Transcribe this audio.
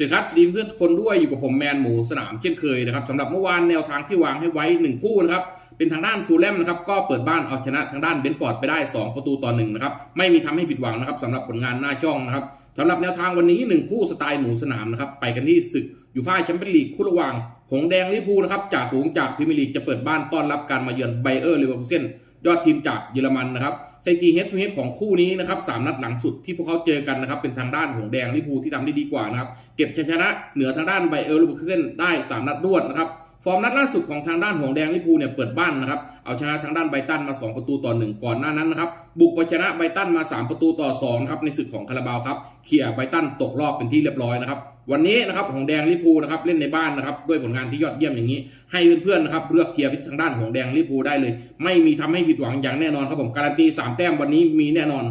สวัสดีครับดีมเพื่อนคนด้วยอยู่กับผมแมนหมูสนามเช่นเคยนะครับสำหรับเมื่อวานแนวทางที่วางให้ไว้หนึ่งคู่นะครับเป็นทางด้านฟูลแลมนะครับก็เปิดบ้านเอาชนะทางด้านเบนฟอร์ดไปได้ 2 ประตูต่อหนึ่งนะครับไม่มีทำให้ผิดหวังนะครับสำหรับผลงานหน้าช่องนะครับ สำหรับแนวทางวันนี้หนึ่งคู่สไตล์หมูสนามนะครับ ไปกันที่ศึกยูฟ่าแชมเปี้ยนลีกคู่ระหว่าง หงแดงลิพูนะครับจากฝูงจากพรีเมียร์ลีกจะเปิดบ้านต้อนรับการมาเยือนไบเออร์เลเวอร์คูเซนยอดทีมจากเยอรมันนะครับสถิติเฮดทูเฮดของคู่นี้นะครับสามนัดหลังสุดที่พวกเขาเจอกันนะครับเป็นทางด้านหงแดงลิพูที่ทำได้ดีกว่านะครับเก็บชัยชนะเหนือทางด้านไบเออร์เลเวอร์คูเซนได้สามนัดรวดนะครับ ฟอร์มนัดล่าสุดของทางด้านหงแดงลิพูเนี่ยเปิดบ้านนะครับ เอาชนะทางด้านไบตันมา 2 ประตูต่อ 1 ก่อนหน้านั้นนะครับ บุกไปชนะไบตันมา 3 ประตูต่อ2นะครับในศึกของคาราบาวครับเคลียไบตันตกรอบเป็นที่เรียบร้อยนะครับวันนี้นะครับหงแดงลิพูนะครับเล่นในบ้านนะครับด้วยผลงานที่ยอดเยี่ยมอย่างนี้ ให้เพื่อนๆนะครับเลือกเทียร์ไปทางด้านหงแดงลิพูได้เลย ไม่มีทำให้ผิดหวังอย่างแน่นอนครับผมการันตีสามแต้มวันนี้มีแน่นอน